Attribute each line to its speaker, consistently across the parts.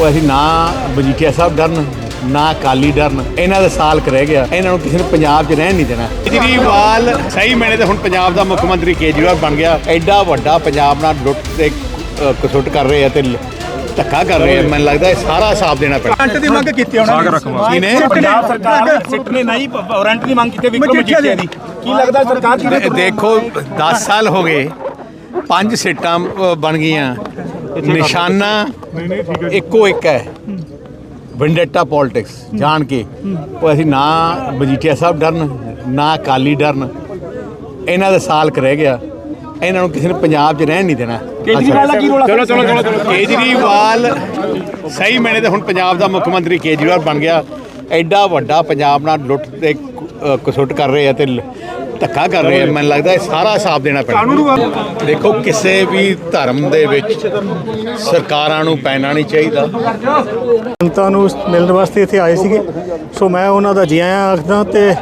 Speaker 1: ਉਹ ਅਸੀਂ ਨਾ ਮਜੀਠੀਆ ਸਾਹਿਬ ਡਰਨ ਨਾ ਅਕਾਲੀ ਡਰਨ। ਇਹਨਾਂ ਦਾ ਸਾਲਕ ਰਹਿ ਗਿਆ। ਇਹਨਾਂ ਨੂੰ ਕਿਸੇ ਨੇ ਪੰਜਾਬ 'ਚ ਰਹਿਣ ਨਹੀਂ ਦੇਣਾ। ਕੇਜਰੀਵਾਲ ਸਹੀ ਮੈਨੇ ਤੇ ਹੁਣ ਪੰਜਾਬ ਦਾ ਮੁੱਖ ਮੰਤਰੀ ਕੇਜਰੀਵਾਲ ਬਣ ਗਿਆ। ਐਡਾ ਵੱਡਾ ਪੰਜਾਬ ਨਾਲ ਲੁੱਟ ਤੇ ਕਸੁੱਟ ਕਰ ਰਹੇ ਆ ਤੇ ਧੱਕਾ ਕਰ ਰਹੇ ਆ। ਮੈਨੂੰ ਲੱਗਦਾ ਇਹ ਸਾਰਾ ਹਿਸਾਬ ਦੇਣਾ ਪੈਣਾ।
Speaker 2: ਵਾਰੰਟ ਦੀ ਮੰਗ ਕੀਤੀ ਉਹਨਾਂ ਨੇ।
Speaker 1: ਕੀ ਨੇ?
Speaker 2: ਪੰਜਾਬ ਸਰਕਾਰ ਸਿੱਟ ਨੇ ਨਹੀਂ ਵਾਰੰਟ ਦੀ ਮੰਗ ਕੀਤੀ ਵਿਕਰਮ ਮਜੀਠੀਆ ਦੀ। ਕੀ ਲੱਗਦਾ ਸਰਕਾਰ ਕੀ
Speaker 1: ਦੇਖੋ 10 ਸਾਲ ਹੋ ਗਏ। ਪੰਜ ਸੀਟਾਂ ਬਣ ਗਈਆਂ। ਨਿਸ਼ਾਨਾ ਇੱਕੋ ਇੱਕ ਹੈ। ਵੈਂਡੇਟਾ ਪੋਲਿਟਿਕਸ ਜਾਣ ਕੇ। ਉਹ ਅਸੀਂ ਨਾ ਮਜੀਠੀਆ ਸਾਹਿਬ ਡਰਨ ਨਾ ਅਕਾਲੀ ਡਰਨ। ਇਹਨਾਂ ਦਾ ਸਾਲਕ ਰਹਿ ਗਿਆ। ਇਹਨਾਂ ਨੂੰ ਕਿਸੇ ਨੇ ਪੰਜਾਬ 'ਚ ਰਹਿਣ ਨਹੀਂ ਦੇਣਾ।
Speaker 2: ਕੇਜਰੀਵਾਲ ਦਾ ਕੀ ਰੋਲ?
Speaker 1: ਚਲੋ ਚਲੋ ਚਲੋ ਕੇਜਰੀਵਾਲ ਸਹੀ ਮੈਨੇ ਤੇ ਹੁਣ ਪੰਜਾਬ ਦਾ ਮੁੱਖ ਮੰਤਰੀ ਕੇਜਰੀਵਾਲ ਬਣ ਗਿਆ। ਐਡਾ ਵੱਡਾ ਪੰਜਾਬ ਨਾਲ ਲੁੱਟ ਤੇ ਕਸੁੱਟ ਕਰ ਰਹੇ ਆ ਤੇ ਧੱਕਾ ਕਰ ਰਹੇ ਆ। ਮੈਨੂੰ ਲੱਗਦਾ ਇਹ ਸਾਰਾ ਹਿਸਾਬ ਦੇਣਾ ਪੈਣਾ। ਦੇਖੋ ਕਿਸੇ ਵੀ ਧਰਮ ਦੇ ਵਿੱਚ ਸਰਕਾਰਾਂ ਨੂੰ ਪੈਣਾ ਨਹੀਂ ਚਾਹੀਦਾ।
Speaker 3: ਜਨਤਾ ਨੂੰ ਮਿਲਣ ਵਾਸਤੇ ਇੱਥੇ ਆਏ ਸੀਗੇ। ਸੋ ਮੈਂ ਉਹਨਾਂ ਦਾ ਜੀ ਆਇਆਂ ਆਖਦਾ ਤੇ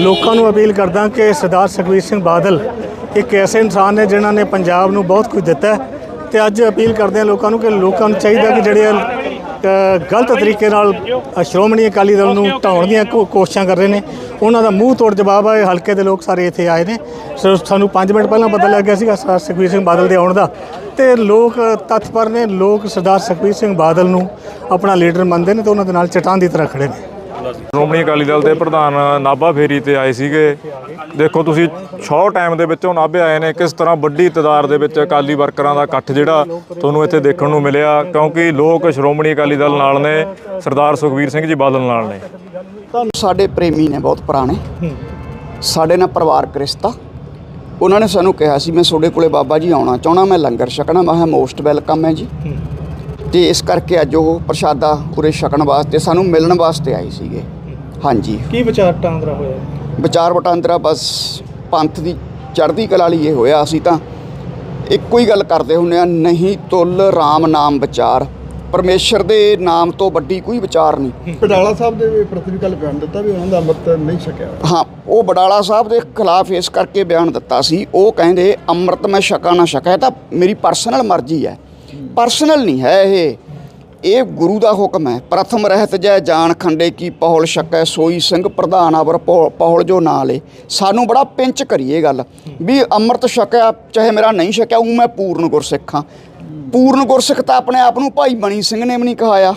Speaker 3: ਲੋਕਾਂ ਨੂੰ ਅਪੀਲ ਕਰਦਾ ਕਿ ਸਰਦਾਰ ਸੁਖਬੀਰ ਸਿੰਘ ਬਾਦਲ ਇੱਕ ਐਸੇ ਇਨਸਾਨ ਨੇ ਜਿਨ੍ਹਾਂ ਨੇ ਪੰਜਾਬ ਨੂੰ ਬਹੁਤ ਕੁਝ ਦਿੱਤਾ ਤੇ ਅੱਜ ਅਪੀਲ ਕਰਦੇ ਆ ਲੋਕਾਂ ਨੂੰ ਕਿ ਲੋਕਾਂ ਨੂੰ ਚਾਹੀਦਾ ਕਿ ਜਿਹੜੇ ਗਲਤ ਤਰੀਕੇ ਨਾਲ ਸ਼੍ਰੋਮਣੀ ਅਕਾਲੀ ਦਲ ਨੂੰ ਢਾਉਣ ਦੀਆਂ ਕੋਸ਼ਿਸ਼ਾਂ ਕਰ ਰਹੇ ਨੇ। ਉਹਨਾਂ ਦਾ ਮੂੰਹ ਤੋੜ ਜਵਾਬ ਹੈ ਹਲਕੇ ਦੇ ਲੋਕ ਸਾਰੇ ਇੱਥੇ ਆਏ ਨੇ। ਸਾਨੂੰ 5 ਮਿੰਟ ਪਹਿਲਾਂ ਪਤਾ ਲੱਗ ਗਿਆ ਸੀਗਾ ਸਰਦਾਰ ਸੁਖਬੀਰ ਸਿੰਘ ਬਾਦਲ ਦੇ ਆਉਣ ਦਾ। ਤੇ ਲੋਕ ਤਤਪਰ ਨੇ ਲੋਕ ਸਰਦਾਰ ਸੁਖਬੀਰ ਸਿੰਘ ਬਾਦਲ ਨੂੰ ਆਪਣਾ ਲੀਡਰ ਮੰਨਦੇ ਨੇ ਤੇ ਉਹਨਾਂ ਦੇ ਨਾਲ ਚਟਾਨ ਦੀ ਤਰ੍ਹਾਂ ਖੜੇ ਨੇ।
Speaker 4: ਸ਼੍ਰੋਮਣੀ ਅਕਾਲੀ ਦਲ ਦੇ ਪ੍ਰਧਾਨ ਨਾਭਾ ਫੇਰੀ ਤੇ ਆਏ ਸੀਗੇ। ਦੇਖੋ, ਤੁਸੀਂ ਸ਼ੋਰਟ ਟਾਈਮ ਦੇ ਵਿੱਚੋਂ ਨਾਭੇ ਆਏ ਨੇ, ਕਿਸ ਤਰ੍ਹਾਂ ਵੱਡੀ ਤਦਾਦ ਦੇ ਵਿੱਚ ਅਕਾਲੀ ਵਰਕਰਾਂ ਦਾ ਇਕੱਠ ਜਿਹੜਾ ਤੁਹਾਨੂੰ ਇੱਥੇ ਦੇਖਣ ਨੂੰ ਮਿਲਿਆ, ਕਿਉਂਕਿ ਲੋਕ ਸ਼੍ਰੋਮਣੀ ਅਕਾਲੀ ਦਲ ਨਾਲ ਨੇ, ਸਰਦਾਰ ਸੁਖਬੀਰ ਸਿੰਘ ਜੀ ਬਾਦਲ ਨਾਲ ਨੇ।
Speaker 5: ਸਾਡੇ ਪ੍ਰੇਮੀ ਨੇ ਬਹੁਤ ਪੁਰਾਣੇ। ਸਾਡੇ ਨਾਲ ਪਰਿਵਾਰਕ ਰਿਸ਼ਤਾ ਉਹਨਾਂ ਨੇ ਸਾਨੂੰ ਕਿਹਾ ਸੀ, ਮੈਂ ਤੁਹਾਡੇ ਕੋਲੇ ਬਾਬਾ ਜੀ ਆਉਣਾ ਚਾਹਣਾ ਮੈਂ ਲੰਗਰ ਛਕਣਾ। ਮੈਂ ਮੋਸਟ ਵੈਲਕਮ ਹੈ ਜੀ। ਤੇ ਇਸ ਕਰਕੇ ਅੱਜ ਉਹ ਪ੍ਰਸ਼ਾਦਾ ਉਰੇ ਛਕਣ ਵਾਸਤੇ ਸਾਨੂੰ ਮਿਲਣ ਵਾਸਤੇ ਆਏ ਸੀਗੇ। ਹਾਂਜੀ।
Speaker 3: ਕੀ ਵਿਚਾਰ ਟਾਂਦਰਾ ਹੋਇਆ?
Speaker 5: ਵਿਚਾਰ ਵਟਾਂਦਰਾ ਬਸ ਪੰਥ ਦੀ ਚੜ੍ਹਦੀ ਕਲਾ ਲਈ ਇਹ ਹੋਇਆ। ਅਸੀਂ ਤਾਂ ਇੱਕੋ ਹੀ ਗੱਲ ਕਰਦੇ ਹੁੰਦੇ ਆ ਨਹੀਂ ਤੁਲ RAM ਨਾਮ ਵਿਚਾਰ। ਪਰਮੇਸ਼ਰ ਦੇ ਨਾਮ ਤੋਂ ਵੱਡੀ ਕੋਈ ਵਿਚਾਰ ਨਹੀਂ।
Speaker 6: ਪਟਾਲਾ ਸਾਹਿਬ ਦੇ ਪ੍ਰਤੀ ਵੀ ਕੱਲ ਬਿਆਨ ਦਿੱਤਾ ਵੀ ਉਹਨਾਂ ਦਾ ਅੰਮ੍ਰਿਤ ਨਹੀਂ ਛਕਿਆ
Speaker 5: ਹਾਂ ਉਹ ਬਡਾਲਾ ਸਾਹਿਬ ਦੇ ਖਿਲਾਫ ਇਸ ਕਰਕੇ ਬਿਆਨ ਦਿੱਤਾ ਸੀ। ਉਹ ਕਹਿੰਦੇ ਅੰਮ੍ਰਿਤ ਮੈਂ ਛਕਾਂ ਨਾ ਛਕਾਂ ਇਹ ਤਾਂ ਮੇਰੀ ਪਰਸਨਲ ਮਰਜ਼ੀ ਹੈ। ਪਰਸਨਲ ਨਹੀਂ ਹੈ ਇਹ। ਇਹ ਗੁਰੂ ਦਾ ਹੁਕਮ ਹੈ। ਪ੍ਰਥਮ ਰਹਿਤ ਜੈ ਜਾਨ ਖੰਡੇ ਕੀ ਪਹੁਲ ਛਕੈ, ਸੋਈ ਸਿੰਘ ਪ੍ਰਧਾਨ ਅਵਰ ਪਹੁ- ਪਹੁਲ ਜੋ ਨਾਂ ਲੇ ਸਾਨੂੰ ਬੜਾ ਪਿੰਚ ਕਰੀਏ ਗੱਲ। ਵੀ ਅੰਮ੍ਰਿਤ ਛਕਿਆ ਚਾਹੇ ਮੇਰਾ ਨਹੀਂ ਛਕਿਆ ਉਹ ਮੈਂ ਪੂਰਨ ਗੁਰਸਿੱਖ ਹਾਂ। ਪੂਰਨ ਗੁਰਸਿੱਖ ਤਾਂ ਆਪਣੇ ਆਪ ਨੂੰ ਭਾਈ ਬਣੀ ਸਿੰਘ ਨੇ ਵੀ ਨਹੀਂ ਕਹਾਇਆ।